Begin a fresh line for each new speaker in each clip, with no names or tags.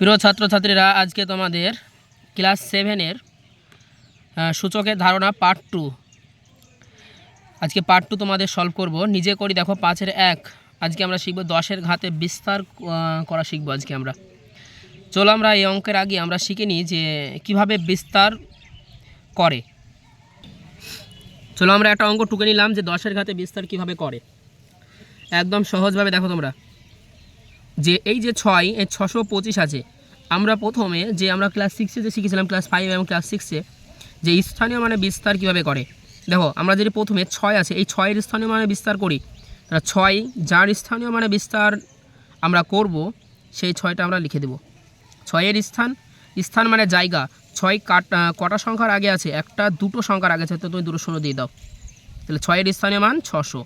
প্রিয় ছাত্রছাত্রীরা, আজকে তোমাদের ক্লাস সেভেনের সূচকের ধারণা পার্ট টু। আজকে পার্ট টু তোমাদের সলভ করব। নিজে করি, দেখো পাঁচের এক। আজকে আমরা শিখব দশের ঘাতে বিস্তার করা শিখব আজকে আমরা। চলো আমরা এই অঙ্কের আগে আমরা শিখে নিই যে কীভাবে বিস্তার করে। চলো আমরা একটা অঙ্ক টুকে নিলাম যে দশের ঘাতে বিস্তার কীভাবে করে। একদম সহজভাবে দেখো তোমরা। যে এই যে ছয় এই ছশো পঁচিশ আছে। আমরা প্রথমে যে আমরা ক্লাস সিক্সে যে শিখেছিলাম ক্লাস ফাইভ এবং ক্লাস সিক্সে যে স্থানীয় মানে বিস্তার কীভাবে করে। দেখো, আমরা যদি প্রথমে ছয় আছে, এই ছয়ের স্থানীয় মানে বিস্তার করি। তাহলে ছয়, যার স্থানীয় মানে বিস্তার আমরা করব, সেই ছয়টা আমরা লিখে দেব। ছয়ের স্থান স্থান মানে জায়গা। ছয় কাট কটা সংখ্যার আগে আছে? একটা, দুটো সংখ্যার আগে আছে, তো তুমি দুটো শূন্য দিয়ে দাও। তাহলে ছয়ের স্থানীয় মান ছশো।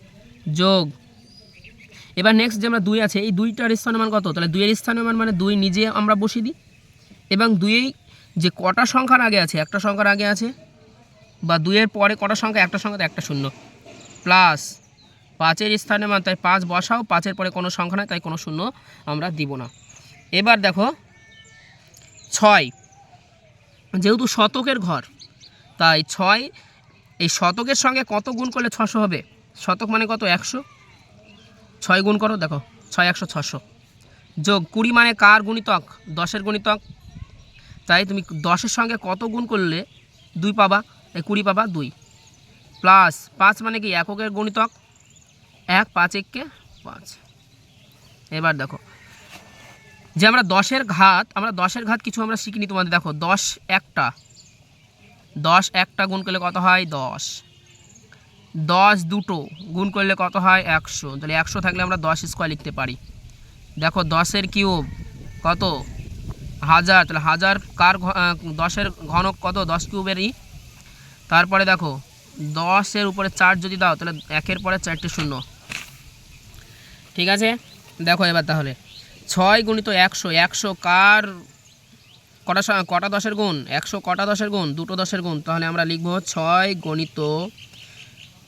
যোগ এবার নেক্সট যে আমরা দুই আছে, এই দুইটার স্থানীয় মান কত? তাহলে দুইয়ের স্থানীয় মান মানে দুই নিজে আমরা বসিয়ে দিই। এবং দুইয়েই যে কটা সংখ্যার আগে আছে, একটা সংখ্যার আগে আছে, বা দুইয়ের পরে কটা সংখ্যা, একটা সংখ্যাতে একটা শূন্য। প্লাস পাঁচের স্থানীয় মান, তাই পাঁচ বসাও, পাঁচের পরে কোনো সংখ্যা নাই, তাই কোনো শূন্য আমরা দিব না। এবার দেখো, ছয়। যেহেতু শতকের ঘর, তাই ছয়, এই শতকের সঙ্গে কত গুণ করলে ছশো হবে? শতক মানে কত? একশো। ছয় গুণ করো, দেখো, ছয়, একশো ছশো যোগ কুড়ি মানে কার গুণিতক? দশের গুণিতক। তাই তুমি দশের সঙ্গে কত গুণ করলে দুই পাবা? এই কুড়ি পাবা দুই। প্লাস পাঁচ মানে কি এককের গণিতক? এক, পাঁচ, এককে পাঁচ। এবার দেখো, যে আমরা দশের ঘাত, আমরা দশের ঘাত কিছু আমরা শিখিনি তোমাদের, দেখো, দশ একটা। দশ একটা গুণ করলে কত হয়? দশ। দশ দুটো গুণ করলে কত হয়? একশো। তাহলে একশো থাকলে আমরা দশ স্কোয়ার লিখতে পারি। দেখো দশের কিউব কত? হাজার। তাহলে হাজার কার দশের ঘনক কত? দশ কিউবেরই তারপরে দেখো, দশের উপরে চার যদি দাও, তাহলে একের পরে চারটে শূন্য। ঠিক আছে? দেখো এবার তাহলে। ছয় গুণিত একশো। একশো কার কটা কটা দশের গুণ? একশো কটা দশের গুণ? দুটো দশের গুণ। তাহলে আমরা লিখব ছয় গণিত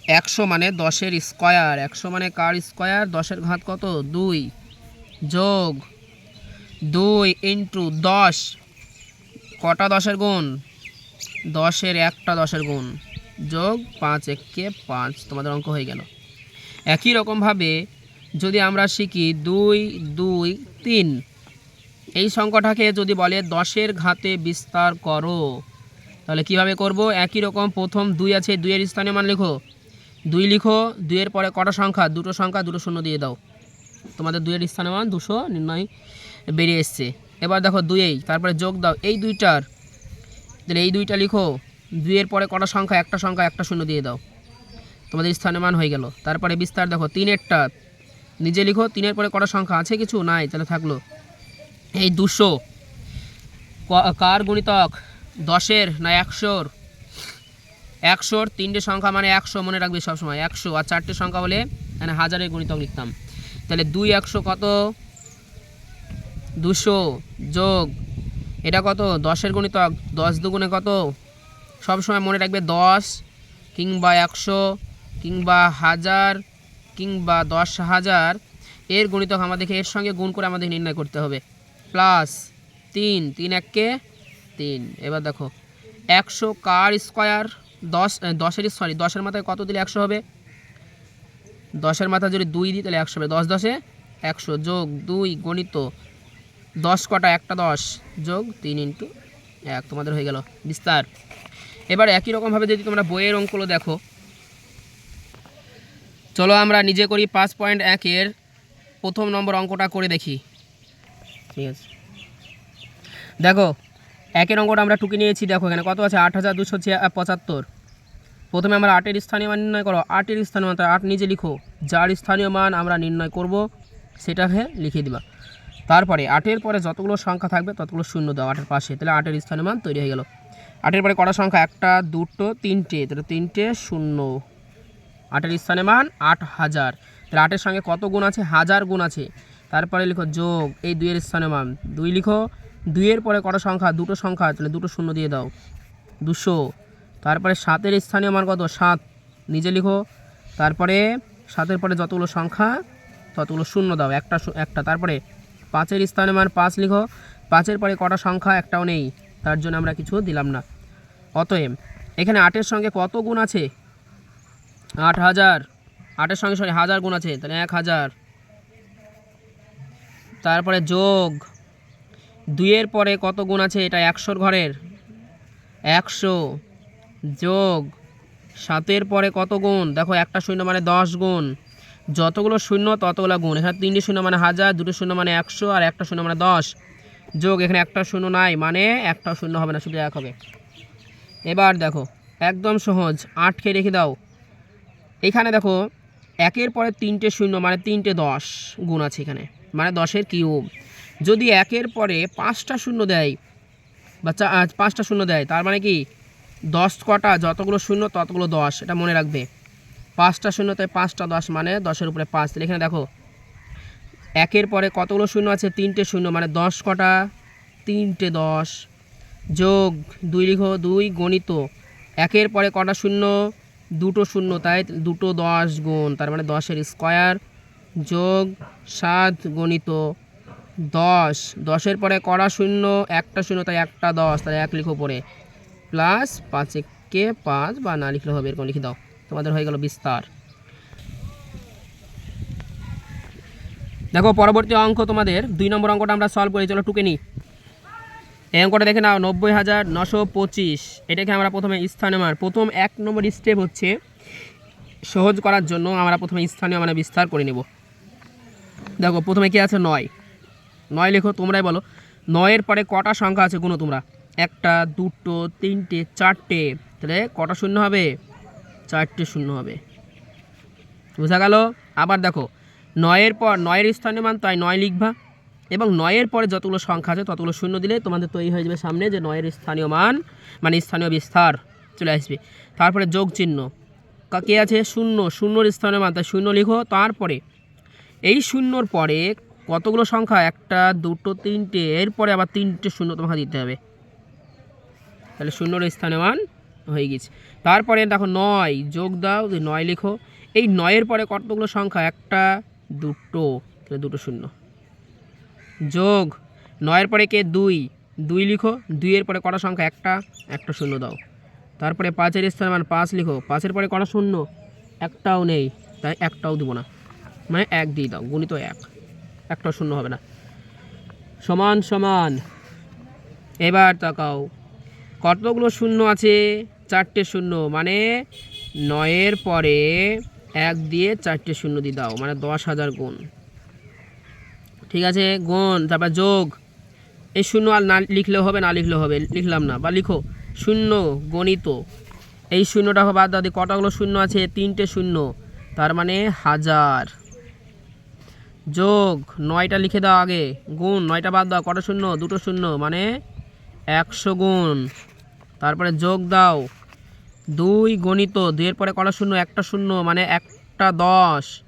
একশো মানে দশের স্কয়ার, একশো মানে কার স্কয়ার? দশের ঘাত কত? দুই। যোগ দুই ইন্টু দশ। কটা দশের গুণ? দশের একটা দশের গুণ। যোগ পাঁচ এককে পাঁচ। তোমাদের অঙ্ক হয়ে গেল। একই রকমভাবে যদি আমরা শিখি দুই দুই, তিন, এই সংখ্যাটাকে যদি বলে দশের ঘাতে বিস্তার করো, তাহলে কীভাবে করব? একই রকম প্রথম দুই আছে, দুইয়ের স্থানীয় মান লিখো। দুই লিখো, দুইয়ের পরে কটা সংখ্যা? দুটো সংখ্যা, দুটো শূন্য দিয়ে দাও। তোমাদের দুইয়ের স্থানীয় মান দুশো নির্ণয় বেরিয়ে এসছে। এবার দেখো দুইয়েই, তারপরে যোগ দাও। এই দুইটার, তাহলে এই দুইটা লিখো, দুইয়ের পরে কটা সংখ্যা? একটা সংখ্যা, একটা শূন্য দিয়ে দাও। তোমাদের স্থানীয় মান হয়ে গেল। তারপরে বিস্তার দেখো, তিনেরটা, নিজে লিখো, তিনের পরে কটা সংখ্যা? আছে কিছু? নাই, তাহলে থাকল। এই দুশো কার গুণিতক? দশের না একশোর? একশোর তিনটে সংখ্যা মানে একশো মনে রাখবে সবসময়, একশো আর চারটে সংখ্যা হলে মানে হাজারের গুণিতক লিখতাম। তাহলে দুই একশো কত? দুশো যোগ, এটা কত? দশের গুণিতক, দশ দুগুণে কত? সবসময় মনে রাখবে দশ কিংবা একশো কিংবা হাজার কিংবা দশ হাজার, এর গুণিতক আমাদেরকে এর সঙ্গে গুণ করে আমাদের নির্ণয় করতে হবে। প্লাস তিন তিন এককে তিন। এবার দেখো, একশো কার স্কোয়ার? দশ দশের সরি দশের মাথায় কত দিলে একশো হবে? দশের মাথা যদি দুই দিই, তাহলে একশো হবে। দশ দশে একশো যোগ দুই গণিত দশ কটা, একটা দশ যোগ তিন ইন্টু এক, তোমাদের হয়ে গেল বিস্তার। এবার একই রকমভাবে যদি তোমরা বইয়ের অঙ্কগুলো দেখো। চলো আমরা নিজে করি পাঁচ পয়েন্ট একের প্রথম নম্বর অঙ্কটা করে দেখি। ঠিক আছে। দেখো, একের অঙ্কটা আমরা টুকে নিয়েছি, দেখো এখানে কত আছে? আট হাজার দুশো পঁচাত্তর। প্রথমে আমরা আটের স্থানীয় মান নির্ণয় করো। আটের স্থানীয় মান আট নিজে লিখো। যার স্থানীয় মান আমরা নির্ণয় করব সেটাকে লিখে দিবা। তারপরে আটের পরে যতগুলো সংখ্যা থাকবে, ততগুলো শূন্য দাও আটের পাশে। তাহলে আটের স্থানীয় মান তৈরি হয়ে গেল। আটের পরে কটা সংখ্যা? একটা, দুটো, তিনটে। তাহলে তিনটে, শূন্য। আটের স্থানে মান আট হাজার। তাহলে আটের সঙ্গে কত গুণ আছে? হাজার গুণ আছে। তারপরে লিখো যোগ, এই দুইয়ের স্থানে মান। দুই লিখো। দুইয়ের পরে কটা সংখ্যা? দুটো সংখ্যা। তাহলে দুটো শূন্য দিয়ে দাও। দুশো। তারপরে সাতের স্থানীয় মান কত? সাত। নিজে লিখো। তারপরে সাতের পরে যতগুলো সংখ্যা, ততগুলো শূন্য দাও। একটা একটা। তারপরে পাঁচের স্থানে মান পাঁচ লিখো। পাঁচের পরে কটা সংখ্যা? একটাও নেই। তার জন্য আমরা কিছু দিলাম না। অতএব এখানে আটের সঙ্গে কত গুণ আছে? আট হাজার। আটের সঙ্গে সরি, হাজার গুণ আছে। তাহলে এক হাজার। তারপরে যোগ। দুইয়ের পরে কত গুণ আছে? এটা একশোর ঘরের। একশো। যোগ। সাতের পরে কত গুণ? দেখো, একটা শূন্য মানে দশ গুণ। যতগুলো শূন্য, ততগুলো গুণ। এখানে তিনটি শূন্য মানে হাজার, দুটো শূন্য মানে একশো, আর একটা শূন্য মানে দশ। যোগ, এখানে একটা শূন্য নাই মানে একটা শূন্য হবে না, শুধু এক হবে। এবার দেখো, একদম সহজ। আটকে রেখে দাও। এখানে দেখো, একের পরে তিনটে শূন্য মানে তিনটে দশ গুণ আছে এখানে। মানে দশের কিউব। যদি একের পরে পাঁচটা শূন্য দেয়, বা পাঁচটা শূন্য দেয়, তার মানে কি? দশ কটা, যতগুলো শূন্য, ততগুলো দশ। এটা মনে রাখবে। পাঁচটা শূন্য, তাই পাঁচটা দশ মানে দশের উপরে পাঁচ। এখানে দেখো, একের পরে কতগুলো শূন্য আছে? তিনটে শূন্য মানে দশ কটা, তিনটে দশ। যোগ দুই লিখো, দুই গণিত। একের পরে কটা শূন্য? দুটো শূন্য, তাই দুটো দশ গুণ, তার মানে দশের স্কোয়ার যোগ সাত গণিত। দশ, দশের পরে কড়া শূন্য? একটা শূন্য, তাই একটা দশ তাই এক লিখো পরে। প্লাস পাঁচ একে পাঁচ বা না লিখলে হবে, এরকম লিখে দাও। তোমাদের হয়ে গেল বিস্তার। দেখো, পরবর্তী অঙ্ক তোমাদের। দুই নম্বর অঙ্কটা আমরা সলভ করি, চলো টুকে নিই। এই অঙ্কটা দেখে নাও, নব্বই হাজার নশো পঁচিশ। এটাকে আমরা প্রথমে স্থানীয় মান, প্রথম এক নম্বর স্টেপ হচ্ছে সহজ করার জন্য আমরা প্রথমে স্থানীয় মানে বিস্তার করে নেব। দেখো, প্রথমে কি আছে? নয়। নয় লেখো, তোমরাই বলো। নয়ের পরে কটা সংখ্যা আছে? গুনো তোমরা। একটা, দুটো, তিনটে, চারটে। তাহলে কটা শূন্য হবে? চারটে শূন্য হবে। বোঝা গেল? আবার দেখো, নয়ের পর নয়ের স্থানীয় মান, তাই নয় লিখবা। এবং নয়ের পরে যতগুলো সংখ্যা আছে, ততগুলো শূন্য দিলে তোমাদের তৈরি হয়ে যাবে সামনে যে নয়ের স্থানীয় মান মানে স্থানীয় বিস্তার চলে আসবে। তারপরে যোগ চিহ্ন। কে আছে? শূন্য। শূন্যর স্থানীয় মান, তাই শূন্য লিখো। তারপরে এই শূন্যর পরে কতগুলো সংখ্যা? একটা, দুটো, তিনটে। এরপরে আবার তিনটে শূন্য তোমাকে দিতে হবে। তাহলে শূন্যর স্থানে মান হয়ে গেছে। তারপরে দেখো নয়, যোগ দাও যে নয় লিখো, এই নয়ের পরে কতগুলো সংখ্যা? একটা, দুটো, তাহলে দুটো শূন্য। যোগ, নয়ের পরে কে? দুই দুই লিখো, দুইয়ের পরে কটা সংখ্যা? একটা একটা শূন্য দাও। তারপরে পাঁচের স্থানে মান পাঁচ লিখো, পাঁচের পরে কটা শূন্য? একটাও নেই, তাই একটাও দেবো না। মানে এক দিয়ে দাও, গুণিত এক, একটাও শূন্য হবে না। সমান সমান, এবার তাকাও। কতগুলো শূন্য আছে? চারটে শূন্য। মানে নয়ের পরে এক দিয়ে চারটে শূন্য দিয়ে দাও। মানে দশ হাজার গুণ। ঠিক আছে? গুণ। তারপর যোগ। এই শূন্য আর না লিখলেও হবে, না লিখলেও হবে। লিখলাম না। বা লিখো। শূন্য গণিত। এই শূন্যটা বাদ দাও। দিয়ে কটাগুলো শূন্য আছে? তিনটে শূন্য। তার মানে হাজার। যোগ। নয়টা লিখে দাও আগে। গুণ। নয়টা বাদ দাও। কটা শূন্য? দুটো শূন্য। মানে একশো গুণ। তারপরে যোগ দাও। দুই গণিত, দুইয়ের পরে কটা শূন্য? একটা শূন্য মানে একটা দশ।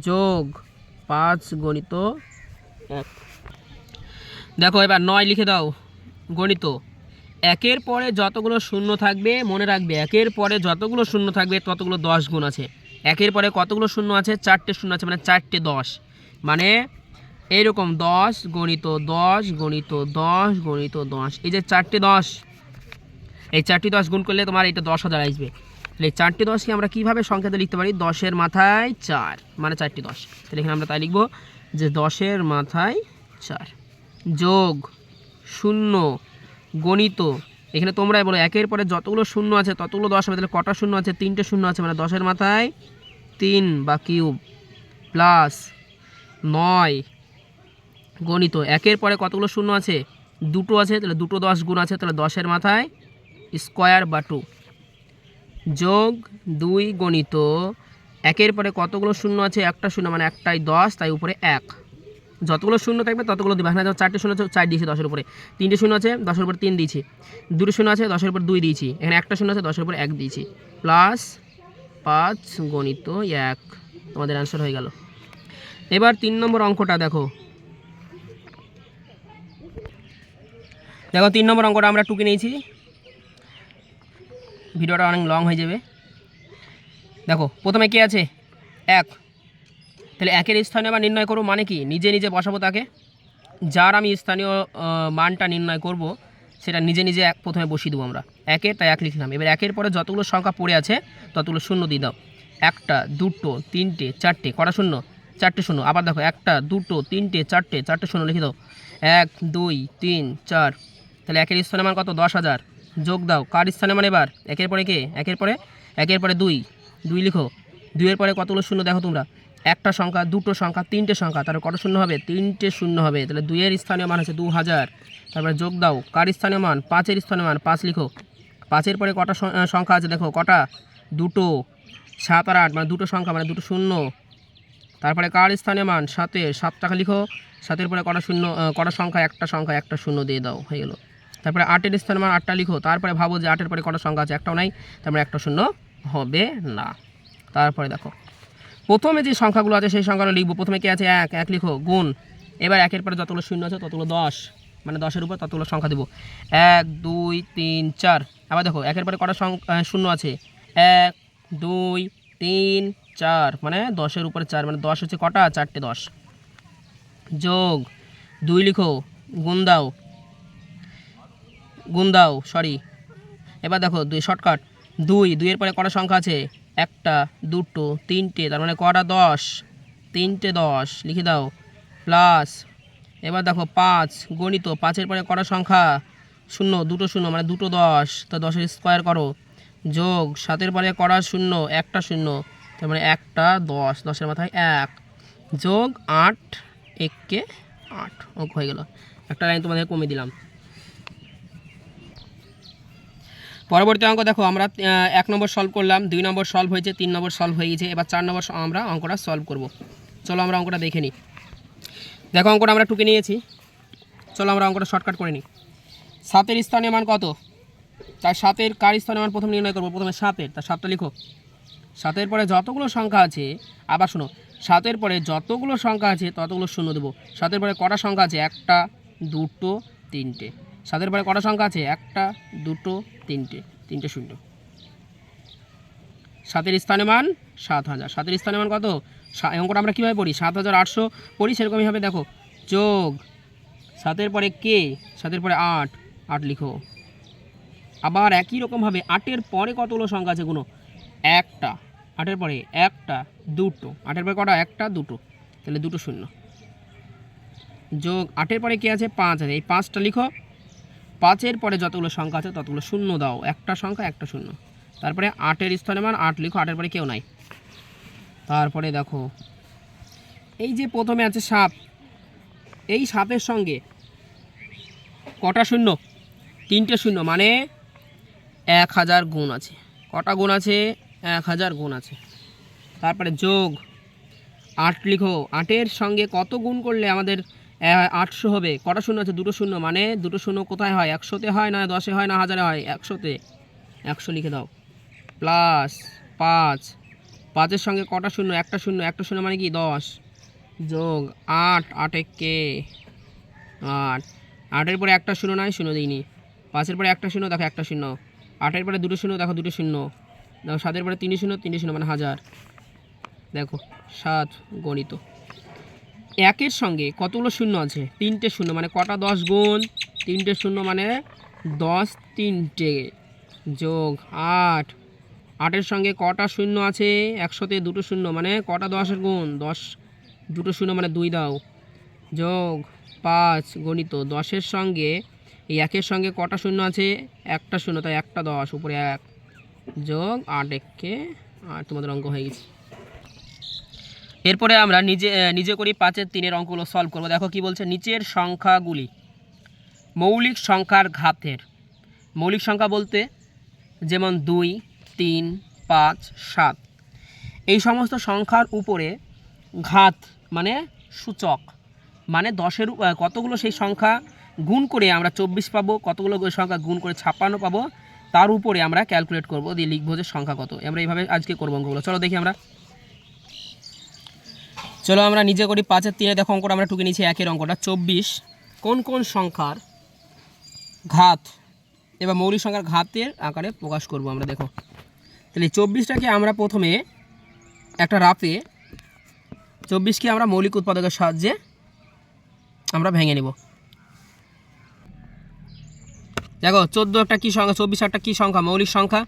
যোগ পাঁচ গণিত এক। দেখো এবার নয় লিখে দাও। গণিত একের পরে যতগুলো শূন্য থাকবে, মনে রাখবে, একের পরে যতগুলো শূন্য থাকবে, ততগুলো দশ গুণ আছে। একের পরে কতগুলো শূন্য আছে? চারটে শূন্য আছে মানে চারটে দশ। মানে এইরকম দশ গণিত দশ গণিত দশ গণিত দশ। এই যে চারটে দশ এই চারটি দশ গুণ করলে তোমার এটা দশ হাজার আসবে। তাহলে চারটি দশকে আমরা কীভাবে সংখ্যাতে লিখতে পারি? দশের মাথায় চার মানে চারটি দশ। তাহলে এখানে আমরা তাই লিখব যে দশের মাথায় চার। যোগ শূন্য গণিত, এখানে তোমরাই বলো, একের পরে যতগুলো শূন্য আছে, ততগুলো দশ হবে, তাহলে কটা শূন্য আছে? তিনটে শূন্য আছে মানে দশের মাথায় তিন বা কিউব প্লাস নয় গণিত। একের পরে কতগুলো শূন্য আছে? দুটো আছে, তাহলে দুটো দশ গুণ আছে, তাহলে দশের মাথায় স্কোয়ার বা টু। যোগ দুই গণিত, একের পরে কতগুলো শূন্য আছে? একটা শূন্য মানে একটাই দশ, তাই উপরে এক। যতগুলো শূন্য থাকবে, ততগুলো দেবে। এখানে চারটে শূন্য আছে, চার দিয়েছি, দশের উপরে। তিনটে শূন্য আছে, দশের উপর তিন দিয়েছি। দুটো শূন্য আছে, দশের উপর দুই দিয়েছি। এখানে একটা শূন্য আছে, দশের উপর এক দিয়েছি। প্লাস পাঁচ গণিত এক। তোমাদের অ্যান্সার হয়ে গেল। এবার তিন নম্বর অঙ্কটা দেখো। দেখো, তিন নম্বর অঙ্কটা আমরা টুকে নিয়েছি। ভিডিওটা অনেক লং হয়ে যাবে। দেখো, প্রথমে কে আছে? এক। তাহলে একের স্থানে আবার নির্ণয় করো মানে কি? নিজে নিজে বসাবো তাকে। যার আমি স্থানীয় মানটা নির্ণয় করব, সেটা নিজে নিজে এক প্রথমে বসিয়ে দেবো আমরা। একের তাই এক লিখলাম। এবার একের পরে যতগুলো সংখ্যা পড়ে আছে, ততগুলো শূন্য দিয়ে দাও। একটা, দুটো, তিনটে, চারটে, কটা শূন্য? চারটে শূন্য। আবার দেখো, একটা, দুটো, তিনটে, চারটে চারটে শূন্য লিখে দাও। এক, দুই, তিন, চার। তাহলে একের স্থানে মান কত? দশ হাজার। যোগ দাও। কার স্থানে মানে এবার? একের পরে কে? একের পরে? একের পরে দুই। দুই লিখো। দুইয়ের পরে কতগুলো শূন্য দেখো তোমরা? একটা সংখ্যা, দুটো সংখ্যা, তিনটে সংখ্যা। তারপর কত শূন্য হবে? তিনটে শূন্য হবে। তাহলে দুইয়ের স্থানীয় মান হচ্ছে দু হাজার তারপরে যোগ দাও। কার স্থানীয় মান? পাঁচের স্থানীয় মান। পাঁচ লিখো। পাঁচের পরে কটা সংখ্যা আছে দেখো? কটা? দুটো। সাত আর আট মানে দুটো সংখ্যা মানে দুটো শূন্য। তারপরে কার স্থানীয় মান? সাতে সাত টাকা লিখো। সাতের পরে কটা শূন্য কটা সংখ্যা? একটা সংখ্যা, একটা শূন্য দিয়ে দাও। হয়ে গেলো। তারপরে আটের স্থানীয় মান আটটা লিখো, তারপরে ভাবো যে আটের পরে কটা সংখ্যা আছে? একটাও নাই, তারপরে একটা শূন্য হবে না। তারপরে দেখো, প্রথমে যে সংখ্যাগুলো আছে সেই সংখ্যাগুলো লিখব। প্রথমে কি আছে? এক এক লিখো, গুণ। এবার একের পরে যতগুলো শূন্য আছে ততগুলো দশ মানে দশের উপর ততগুলো সংখ্যা দেবো। এক, দুই, তিন, চার। আবার দেখো, একের পরে কটা শূন্য আছে? এক, দুই, তিন, চার মানে দশের উপরে চার মানে দশ হচ্ছে কটা? চারটে দশ। যোগ, দুই লিখো, গুণ দাও। গুণ দাও সরি এবার দেখো, দুই শর্টকাট দুই, দুইয়ের পরে কটা সংখ্যা আছে? একটা, দুটো, তিনটে, তার মানে কটা? দশ। তিনটে, দশ। লিখে দাও। প্লাস এবার দেখো, পাঁচ, গণিত। পাঁচের পরে কটা সংখ্যা? শূন্য, দুটো শূন্য মানে দুটো দশ। তা দশের স্কোয়ার করো। যোগ, সাতের পরে করা শূন্য? একটা শূন্য। তার মানে একটা, দশ। দশের মাথায় এক। যোগ আট এককে আট। অঙ্ক হয়ে গেল। একটা লাইন তোমাদের কমিয়ে দিলাম। পরবর্তী অঙ্ক দেখো, আমরা এক নম্বর সলভ করলাম, দুই নম্বর সলভ হয়েছে, তিন নম্বর সলভ হয়ে গেছে, এবার চার নম্বর আমরা অঙ্কটা সলভ করব। চলো আমরা অঙ্কটা দেখে নিই। দেখো অঙ্কটা আমরা টুকে নিয়েছি। চলো আমরা অঙ্কটা শর্টকাট করে নিই। সাতের স্থানীয় মান কত? তার সাতের কার স্থানীয় মান প্রথম নির্ণয় করব? প্রথমে সাতের তার সাতটা লিখো। সাতের পরে যতগুলো সংখ্যা আছে, আবার শোনো, সাতের পরে যতগুলো সংখ্যা আছে, ততগুলো শূন্য দেবো। সাতের পরে কটা সংখ্যা আছে? একটা, দুটো, তিনটে। সাতের পরে কটা সংখ্যা আছে? একটা, দুটো, তিনটে তিনটে শূন্য। সাতের স্থানে মান সাত হাজার। সাতের স্থানে মান কত? অঙ্কটা আমরা কীভাবে পড়ি? সাত হাজার আটশো পড়ি, সেরকমই হবে, দেখো। যোগ। সাতের পরে কে? সাতের পরে আট। আট লিখো। আবার একই রকমভাবে আটের পরে কতগুলো সংখ্যা আছে কোনো একটা। আটের পরে একটা, দুটো। আটের পরে কটা? একটা, দুটো। তাহলে দুটো শূন্য। যোগ। আটের পরে কি আছে? পাঁচ আছে। এই পাঁচটা লিখো। পাঁচের পরে যতগুলো সংখ্যা আছে, ততগুলো শূন্য দাও। একটা সংখ্যা, একটা শূন্য। তারপরে আটের স্থানে মান আট লিখো, আটের পরে কেউ নাই। তারপরে দেখো, এই যে প্রথমে আছে সাপ, এই সাপের সঙ্গে কটা শূন্য? তিনটে শূন্য মানে এক হাজার গুণ আছে। কটা গুণ আছে? এক হাজার গুণ আছে। তারপরে যোগ, আট লিখো। আটের সঙ্গে কত গুণ করলে আমাদের আটশো হবে। কটা শূন্য আছে? দুটো শূন্য। মানে দুটো শূন্য কোথায় হয়? একশোতে হয় না দশে হয় না হাজারে হয়? একশোতে। একশো লিখে দাও। প্লাস পাঁচ। পাঁচের সঙ্গে কটা শূন্য? একটা শূন্য। একটা শূন্য মানে কি? দশ। যোগ আট। আটে কে? আট। আটের পরে একটা শূন্য নয় শূন্য দিইনি। পাঁচের পরে একটা শূন্য? দেখো একটা শূন্য। আটের পরে দুটো শূন্য? দেখো দুটো শূন্য। দেখো সাতের পরে তিনটে শূন্য? তিনটে শূন্য মানে হাজার। দেখো, সাত গণিত। একের সঙ্গে কতগুলো শূন্য আছে? তিনটে শূন্য মানে কটা দশ গুণ? তিনটে শূন্য মানে দশ তিনটে যোগ আট। আটের সঙ্গে কটা শূন্য আছে? একশোতে দুটো শূন্য মানে কটা দশের গুণ? দশ। দুটো শূন্য মানে দুই দাও। যোগ পাঁচ গণিত, দশের সঙ্গে, এই একের সঙ্গে কটা শূন্য আছে? একটা শূন্য, তাই একটা দশ, উপরে এক। যোগ আট এককে আর তোমাদের অঙ্ক হয়ে গেছে। এরপরে আমরা নিজে নিজে করি পাঁচের তিনের অঙ্কগুলো সলভ করব। দেখো কি বলছে, নিচের সংখ্যাগুলি মৌলিক সংখ্যার ঘাতের। মৌলিক সংখ্যা বলতে যেমন দুই, তিন, পাঁচ, সাত। এই সমস্ত সংখ্যার উপরে ঘাত মানে সূচক মানে দশের কতগুলো সেই সংখ্যা গুণ করে আমরা চব্বিশ পাবো, কতগুলো সংখ্যা গুণ করে ছাপ্পান্ন পাবো, তার উপরে আমরা ক্যালকুলেট করব, দিয়ে লিখব যে সংখ্যা কত। আমরা এইভাবে আজকে করব অঙ্কগুলো। চলো দেখি আমরা। চলো আমরা নিজে করি পাঁচের তিনে দেখো অঙ্কটা, আমরা টুকে নিয়েছি একের অঙ্কটা। চব্বিশ, কোন কোন সংখ্যার ঘাত এবার মৌলিক সংখ্যার ঘাতের আকারে প্রকাশ করব আমরা, দেখো। তাহলে চব্বিশটাকে আমরা প্রথমে একটা রাফে, চব্বিশকে আমরা মৌলিক উৎপাদকের সাহায্যে আমরা ভেঙে নিব। দেখো, চোদ্দ একটা কী সংখ্যা, চব্বিশ একটা কী সংখ্যা, মৌলিক সংখ্যা।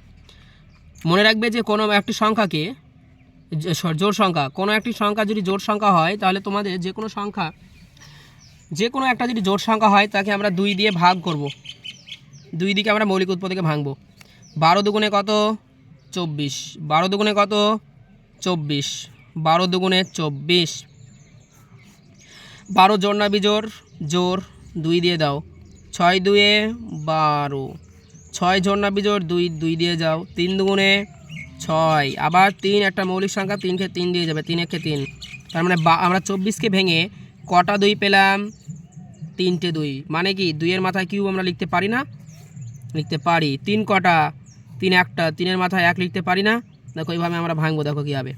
মনে রাখবে যে কোনো একটি সংখ্যাকে জোড় সংখ্যা। কোনো একটি সংখ্যা যদি জোড় সংখ্যা হয়, তাহলে তোমাদের যে কোনো সংখ্যা, যে কোনো একটা যদি জোড় সংখ্যা হয়, তাকে আমরা দুই দিয়ে ভাগ করব। দুই দিকে আমরা মৌলিক উৎপাদকে ভাঙবো। বারো দুগুণে কত? চব্বিশ। বারো দুগুণে কত? চব্বিশ। বারো দুগুণে চব্বিশ। বারো জোর না বিজোর? জোর। দুই দিয়ে দাও। ছয় দুয়ে বারো। ছয় জোর না বিজোর? দুই দুই দিয়ে যাও। তিন দুগুণে ছয়। আবার তিন, একটা মৌলিক সংখ্যা তিনকে তিন দিয়ে যাবে, তিন একে তিন। তার মানে বা- আমরা চব্বিশকে ভেঙে কটা দুই পেলাম? তিনটে দুই। মানে কি? দুইয়ের মাথায় কিউ আমরা লিখতে পারি না? লিখতে পারি। তিন কটা, তিন একটা, তিনের মাথায় এক লিখতে পারি না? দেখো, এইভাবে আমরা ভাঙবো, দেখো কী হবে।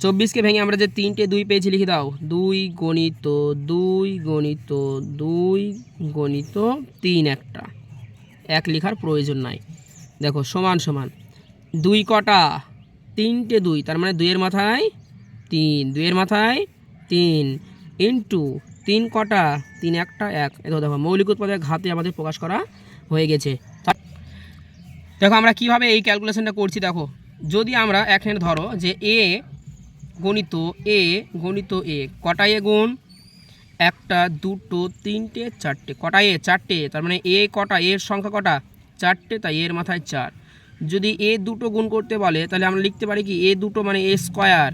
চব্বিশকে ভেঙে আমরা যে তিনটে দুই পেয়েছি, লিখে দাও। দুই গণিত দুই গণিত দুই গণিত, তিন একটা। এক লেখার প্রয়োজন নাই। দেখো, সমান সমান। দুই কটা, তিনটে দুই, তার মানে দুইয়ের মাথায় তিন, দুইয়ের মাথায় তিন ইন্টু তিন কটা, তিন একটা, এক। এতো দেখো, মৌলিক উৎপাদক ঘাতে আমাদের প্রকাশ করা হয়ে গেছে। দেখো, আমরা কীভাবে এই ক্যালকুলেশনটা করছি, দেখো। যদি আমরা এখানে ধরো যে এ গণিত এ গণিত এ কটা এ গুণ? একটা, দুটো, তিনটে, চারটে। কটা এ চারটে। তার মানে এ কটা এর সংখ্যা কটা? চারটে, তাই এর মাথায় চার। যদি এ দুটো গুণ করতে বলে, তাহলে আমরা লিখতে পারি কি, এ দুটো মানে এ স্কোয়ার।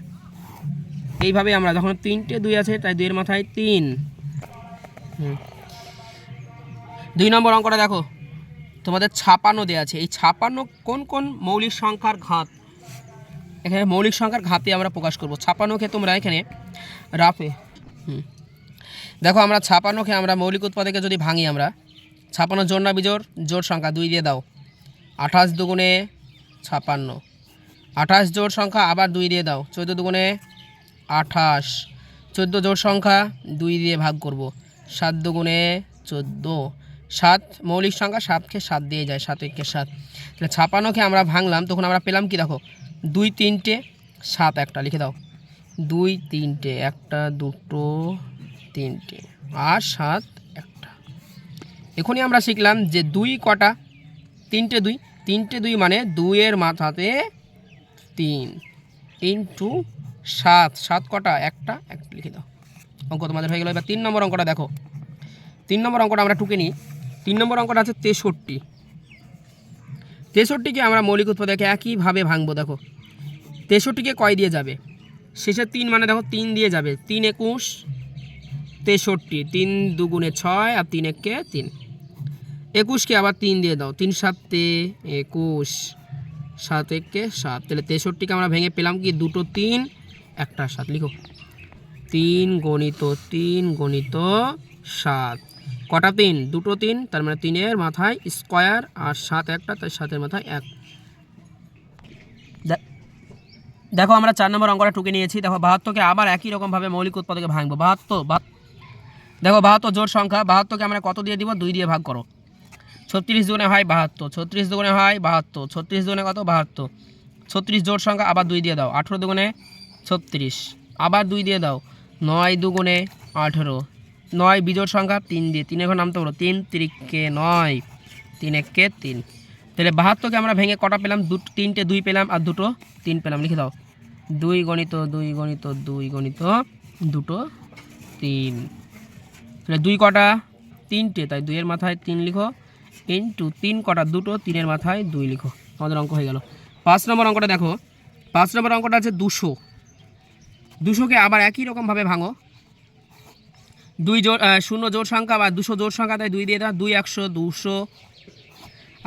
এইভাবে আমরা, যখন তিনটে দুই আছে, তাই দুইয়ের মাথায় তিন। দুই নম্বর অঙ্কটা দেখো। তোমাদের ছাপানো দেওয়া আছে। এই ছাপানো কোন কোন মৌলিক সংখ্যার ঘাত? এখানে মৌলিক সংখ্যার ঘাতে আমরা প্রকাশ করব। ছাপানোকে তোমরা এখানে রাফে। দেখো, আমরা ছাপানোকে আমরা মৌলিক উৎপাদকে যদি ভাঙি আমরা ছাপানো জোর না বিজোর জোর সংখ্যা, দুই দিয়ে দাও। আঠাশ দুগুণে ছাপান্ন। আঠাশ জোর সংখ্যা আবার দুই দিয়ে দাও। চোদ্দ দুগুণে আঠাশ। চোদ্দ জোর সংখ্যা দুই দিয়ে ভাগ করব। সাত দুগুণে চোদ্দ। সাত মৌলিক সংখ্যা সাতকে সাত দিয়ে যায়, সাত একে সাত। তাহলে ছাপানোকে আমরা ভাঙলাম, তখন আমরা পেলাম কি দেখো? দুই তিনটে, সাত একটা, লিখে দাও। দুই তিনটে, একটা, দুটো, তিনটে, আর সাত একটা। এখনই আমরা শিখলাম যে দুই কটা, তিনটে দুই তিনটে দুই মানে দুইয়ের মাথাতে তিন। ইন্টু সাত। সাত কটা? একটা। একটা লিখে দাও। অঙ্ক তোমাদের হয়ে গেল। এবার তিন নম্বর অঙ্কটা দেখো। তিন নম্বর অঙ্কটা আমরা টুকে নিই। তিন নম্বর অঙ্কটা আছে তেষট্টি। তেষট্টিকে আমরা মৌলিক উৎপাদকে একইভাবে ভাঙবো, দেখো। তেষট্টিকে কয় দিয়ে যাবে? শেষে তিন মানে দেখো, তিন দিয়ে যাবে। তিন একুশ, তেষট্টি। তিন দুগুণে ছয় আর তিন একে তিন। একুশকে আবার তিন দিয়ে দাও। তিন সাতে একুশ, সাত একে সাত। তাহলে তেষট্টিকে আমরা ভেঙে পেলাম কি? দুটো তিন, একটা সাত। লিখো। তিন গণিত তিন গণিত সাত। কটা তিন? দুটো তিন, তার মানে তিনের মাথায় স্কোয়ার আর সাত একটা, তাই সাতের মাথায় এক। দেখো, আমরা চার নম্বর অঙ্কটা টুকে নিয়েছি। দেখো, বাহাত্তরকে আবার একই রকমভাবে মৌলিক উৎপাদকে ভাঙবো। বাহাত্তর দেখো, বাহাত্তর জোর সংখ্যা। বাহাত্তরকে আমরা কত দিয়ে দিব? দুই দিয়ে ভাগ করো। ছত্রিশ দুগুণে হয় বাহাত্তর, ছত্রিশ দুগুণে হয় বাহাত্তর, ছত্রিশ দুগুণে কত? বাহাত্তর। ছত্রিশ জোর সংখ্যা আবার দুই দিয়ে দাও, আঠেরো দুগুণে ছত্রিশ। আবার দুই দিয়ে দাও, নয় দুগুণে আঠেরো। নয় বিজোড় সংখ্যা তিন দিয়ে তিন এখন নামতে পারো তিন তিরিককে নয় তিন এককে তিন। তাহলে বাহাত্তরকে আমরা ভেঙে কটা পেলাম? দুটো, তিনটে দুই পেলাম আর দুটো তিন পেলাম, লিখে দাও। দুই গণিত দুই গণিত দুই গণিত, দুটো তিন। তাহলে দুই কটা? তিনটে, তাই দুইয়ের মাথায় তিন লিখো। ইন্টু তিন, কটা, দুটো, তিনের মাথায় দুই লিখো। আমাদের অঙ্ক হয়ে গেল। পাঁচ নম্বর অঙ্কটা দেখো। পাঁচ নম্বর অঙ্কটা আছে দুশো। দুশোকে আবার একই রকমভাবে ভাঙো। দুই জোর শূন্য জোর সংখ্যা বা দুশো জোর সংখ্যা তাই দুই দিয়ে দাও, দুই একশো, দুশো।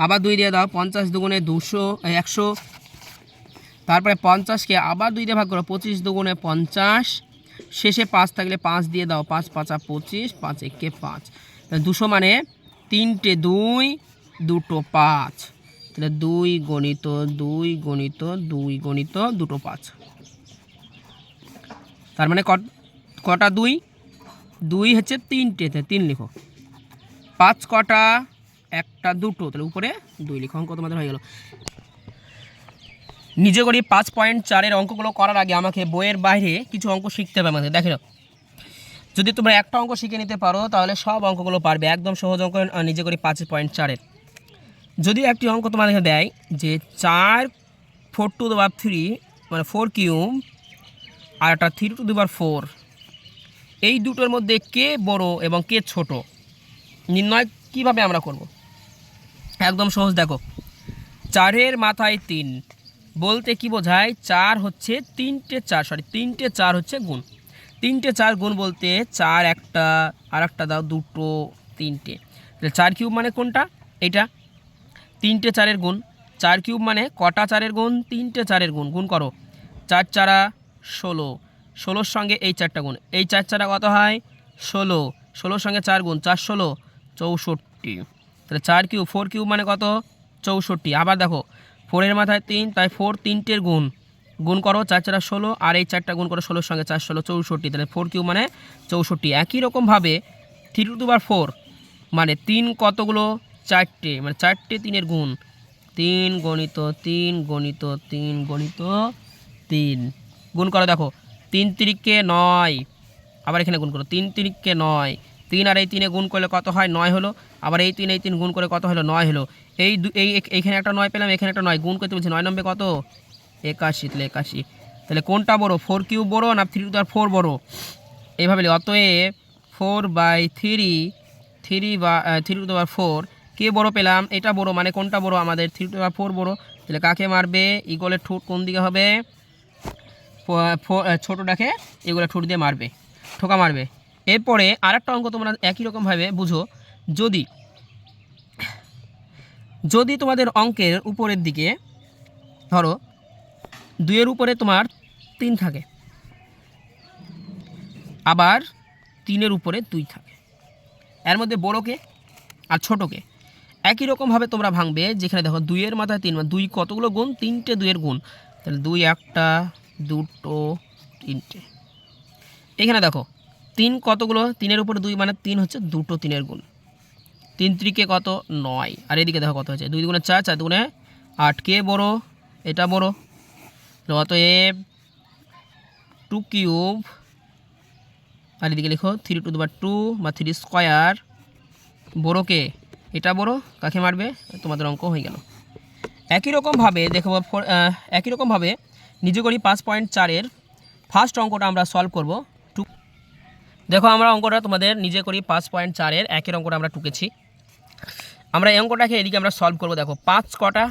আবার দুই দিয়ে দাও, পঞ্চাশ দুগুণে দুশো একশো। তারপরে পঞ্চাশকে আবার দুই দিয়ে ভাগ করো, পঁচিশ দুগুণে পঞ্চাশ। শেষে পাঁচ থাকলে পাঁচ দিয়ে দাও, পাঁচ, পাঁচা পঁচিশ, পাঁচ একে পাঁচ। দুশো মানে তিনটে দুই, দুটো পাঁচ। তাহলে দুই গণিত দুই গণিত দুই গণিত, দুটো পাঁচ। তার মানে কট দুই? দুই হচ্ছে তিনটেতে তিন লিখো। পাঁচ কটা, একটা দুটো, তাহলে উপরে দুই লিখো। অঙ্ক তোমাদের হয়ে গেল। নিজে করি পাঁচ পয়েন্ট চারের অঙ্কগুলো করার আগে আমাকে বইয়ের বাইরে কিছু অঙ্ক শিখতে হবে আমাদের। দেখে যদি তোমরা একটা অঙ্ক শিখে নিতে পারো, তাহলে সব অঙ্কগুলো পারবে। একদম সহজ অঙ্ক নিজে করি পাঁচ পয়েন্ট চারের। যদি একটি অঙ্ক তোমাদেরকে দেয় যে চার ফোর টু দেওয়ার থ্রি মানে ফোর কিউব আর একটা থ্রি টু দেওয়ার ফোর এই দুটোর মধ্যে কে বড় এবং কে ছোট, নির্ণয় কীভাবে আমরা করব? একদম সহজ, দেখো। চারের মাথায় তিন, বলতে কি বোঝায়? চার হচ্ছে তিনটে চার সরি তিনটে চার হচ্ছে গুণ। তিনটে চার গুণ বলতে চার একটা, আর একটা দাও দুটো, তিনটে। তাহলে চার কিউব মানে কোনটা? এটা তিনটে চারের গুণ। চার কিউব মানে কটা চারের গুণ? তিনটে চারের গুণ। গুণ করো। চার চারা ষোলো। ষোলোর সঙ্গে এই চারটা গুণ। এই চার চারা কত হয়? ষোলো। ষোলোর সঙ্গে চার গুণ। চার ষোলো, চৌষট্টি। তাহলে চার কিউব, ফোর কিউব মানে কত? চৌষট্টি। আবার দেখো, ফোরের মাথায় তিন, তাই ফোর তিনটের গুণ। গুণ করো চার চারা ষোলো, আর এই চারটা গুণ করো ষোলোর সঙ্গে চার ষোলো চৌষট্টি, তাহলে ফোর কিউ মানে চৌষট্টি। একই রকমভাবে থ্রি টু বার ফোর মানে তিন কতগুলো? চারটে মানে চারটে তিনের গুণ। তিন গণিত তিন গণিত তিন গণিত, তিন। গুণ করো দেখো, তিন তিরিককে নয়, আবার এখানে গুণ করো, তিন তিরিককে নয়। তিন আর এই তিনে গুণ করলে কত হয়? নয় হলো। আবার এই তিন এই তিন গুণ করে কত হলো? নয় হলো। এই এই একটা নয় পেলাম, এখানে একটা নয়। গুণ করতে বলছি নয় নম্বরে কত? একাশি, তাহলে একাশি। তাহলে কোনটা বড়? ফোর কিউব বড় না থ্রি টু ফোর বড়? এইভাবে। অতএব ফোর বাই থ্রি থ্রি বা থ্রি টু পাওয়ার ফোর কে বড় পেলাম? এটা বড় মানে কোনটা বড়? আমাদের থ্রি টু পাওয়ার ফোর বড়। তাহলে কাকে মারবে? ইগলের ঠোঁট কোন দিকে হবে? ছোটোটাকে এগুলো ঠোঁট দিয়ে মারবে। ঠোকা মারবে। এরপরে আরেকটা অঙ্ক তোমরা একই রকমভাবে বুঝো। যদি যদি তোমাদের অঙ্কের উপরের দিকে ধরো দুইয়ের উপরে তোমার তিন থাকে। আবার তিনের উপরে দুই থাকে। এর মধ্যে বড়োকে আর ছোটোকে একই রকমভাবে তোমরা ভাঙবে, যেখানে দেখো দুইয়ের মাথায় তিন মানে দুই কতগুলো গুণ? তিনটে দুইয়ের গুণ। তাহলে দুই একটা, দুটো, তিনটে। এখানে দেখো, তিন কতগুলো? তিনের উপরে দুই মানে তিন হচ্ছে দুটো তিনের গুণ। তিন ত্রিকে কত? নয়। আর এদিকে দেখো কত হচ্ছে দুই দুগুণে চার চার দুগুণে আট। কে বড়? এটা বড়। অতএব টু কিউব আর এদিকে লিখো থ্রি টু বা টু বা থ্রি স্কোয়ার বড়োকে, এটা বড়, কাকে মারবে? তোমাদের অঙ্ক হয়ে গেল। একই রকমভাবে, দেখো একই রকমভাবে নিজে করি পাঁচ পয়েন্ট চারের ফার্স্ট অঙ্কটা আমরা সলভ করব। টু দেখো আমরা অঙ্কটা তোমাদের নিজে করি পাঁচ পয়েন্ট চারের একের অঙ্কটা আমরা টুকেছি। আমরা এই অঙ্কটাকে এদিকে আমরা সলভ করব, দেখো পাঁচ কটা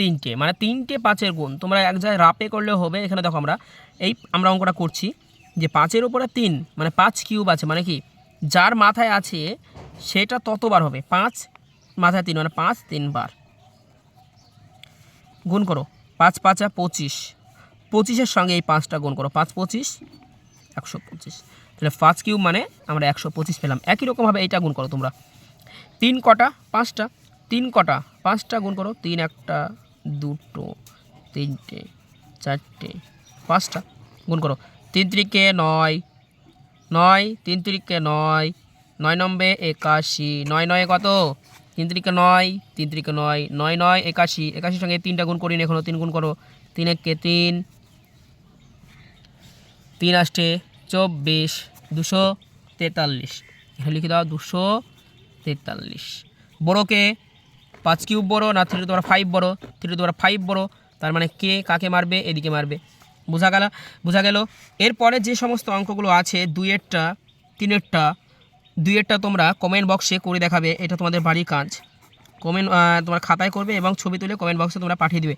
তিনটে মানে তিনটে পাঁচের গুণ। তোমরা এক জায়গায় রাপে করলেও হবে। এখানে দেখো আমরা, এই আমরা অঙ্কটা করছি যে পাঁচের উপরে তিন মানে পাঁচ কিউব আছে মানে কি? যার মাথায় আছে, সেটা ততবার হবে। পাঁচ মাথায় তিন মানে পাঁচ তিনবার। গুণ করো, পাঁচ পাঁচা পঁচিশ। পঁচিশের সঙ্গে এই পাঁচটা গুণ করো, পাঁচ পঁচিশ, একশো পঁচিশ। তাহলে পাঁচ কিউব মানে আমরা একশো পঁচিশ পেলাম। একই রকমভাবে এইটা গুণ করো তোমরা। তিন কটা, পাঁচটা, তিন কটা, পাঁচটা গুণ করো, তিন একটা দুটো, তিনটে, চারটে, পাঁচটা। গুণ করো, তিন তিরিকে নয় নয়, তিন তিরিকে নয় নয় নম্বরে একাশি, নয় নয় কত? তিন তিরিকে নয়, তিন তিরিকে নয় নয় নয় একাশি, একাশির সঙ্গে তিনটা গুণ করিনি এখনও তিন গুণ করো। তিন একে তিন তিন আষ্টে চব্বিশ, দুশো তেতাল্লিশ। এখানে লিখে দাও, দুশো তেতাল্লিশ। বড়োকে পাঁচ কিউব বড়ো, না থ্রি তোমার ফাইভ বড়ো থ্রি তোমার ফাইভ বড়ো, তার মানে কে কাকে মারবে, এদিকে মারবে। বোঝা গেল? বোঝা গেল? এরপরে যে সমস্ত অঙ্কগুলো আছে, দুইয়েরটা, তিনেরটা, দুইয়েরটা তোমরা কমেন্ট বক্সে করে দেখাবে, এটা তোমাদের বাড়ির কাজ। কমেন্ট তোমার খাতায় করবে এবং ছবি তুলে কমেন্ট বক্সে তোমরা পাঠিয়ে দিবে।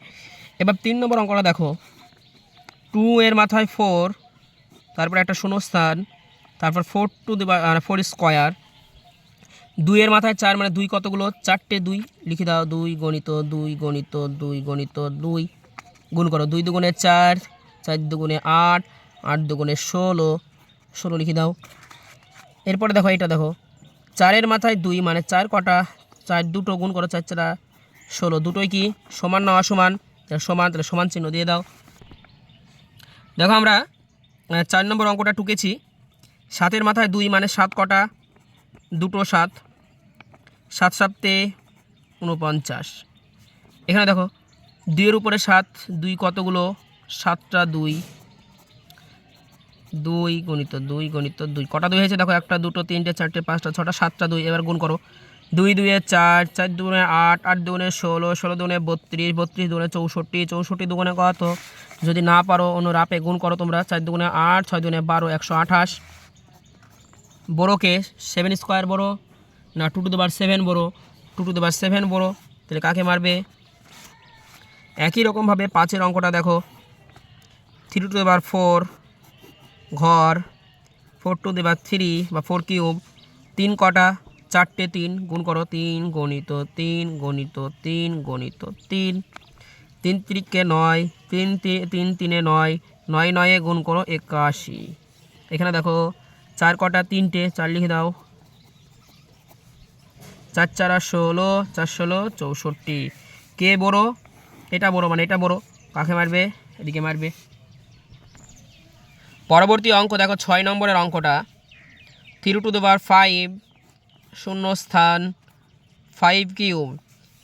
এবার তিন নম্বর অঙ্কটা দেখো। টু এর মাথায় ফোর তারপর একটা শূন্যস্থান তারপর ফোর টু ফোর স্কোয়ার দুইয়ের মাথায় চার মানে দুই কতগুলো? চারটে দুই। লিখে দাও দুই গণিত দুই গণিত দুই গণিত দুই। গুণ করো, দুই দুগুণে চার চার দুগুণে আট আট দুগুণে ষোলো। ষোলো লিখে দাও। এরপরে দেখো এটা দেখো। চারের মাথায় দুই মানে চার কটা? চার দুটো গুণ করো চার চারা। ষোলো, দুটোই কি? সমান না অসমান? সমান, তাহলে সমান চিহ্ন দিয়ে দাও। দেখো আমরা চার নম্বর অঙ্কটা টুকেছি। সাতের মাথায় দুই মানে সাত কটা? দুটো সাত। সাত সাতে উনপঞ্চাশ এখানে দেখো, দুইয়ের উপরে সাত, দুই কতগুলো? সাতটা দুই। দুই গণিত দুই গণিত দুই। কটা দুই হয়েছে? দেখো, একটা, দুটো, তিনটে, চারটে, পাঁচটা, ছটা, সাতটা দুই। এবার গুণ করো। দুই দুয়ে চার চার দুগুণে আট আট দুগুণে ষোলো ষোলো দুগুণে বত্রিশ বত্রিশ দুগুণে চৌষট্টি চৌষট্টি দুগুণে কত? যদি না পারো অন্য রাপে গুণ করো তোমরা, চার দুগুণে আট, ছয় দুগুণে বারো, একশো আঠাশ। বড়োকে সেভেন স্কোয়ার বড়ো না টু টু দেবার সেভেন বড়ো টু টু দেবার সেভেন বড়ো, তাহলে কাকে মারবে? একই রকমভাবে পাঁচের অঙ্কটা দেখো থ্রি টু দেবার ফোর ঘর ফোর টু দেবার থ্রি বা ফোর কিউব তিন কটা, চারটে তিন, গুণ করো তিন, গণিত তিন গণিত তিন গণিত তিন তিন তিরিকে নয়, তিন তিন তিনে নয় নয় নয়ে গুণ করো একাশি। এখানে দেখো, চার কটা, তিনটে, চার লিখে দাও। চার চার ষোলো চার ষোলো, চৌষট্টি। কে বড়? এটা বড় মানে এটা বড়। কাকে মারবে? এদিকে মারবে। পরবর্তী অঙ্ক, দেখো ছয় নম্বরের অঙ্কটা। থ্রি টু দেবার ফাইভ শূন্য স্থান ফাইভ কিউব।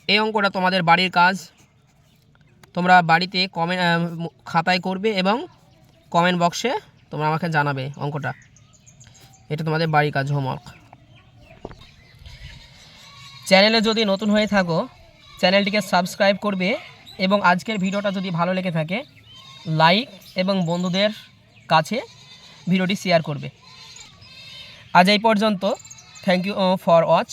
এই অঙ্কটা তোমাদের বাড়ির কাজ। তোমরা বাড়িতে কমেন্ট খাতায় করবে এবং কমেন্ট বক্সে তোমরা আমাকে জানাবে অঙ্কটা। এটা তোমাদের বাড়ির কাজ হোমওয়ার্ক চ্যানেলে যদি নতুন হয়ে থাকো, চ্যানেলটিকে সাবস্ক্রাইব করবে এবং আজকের ভিডিওটা যদি ভালো লেগে থাকে, লাইক এবং বন্ধুদের কাছে ভিডিওটি শেয়ার করবে। আজ এই পর্যন্ত। Thank you for watch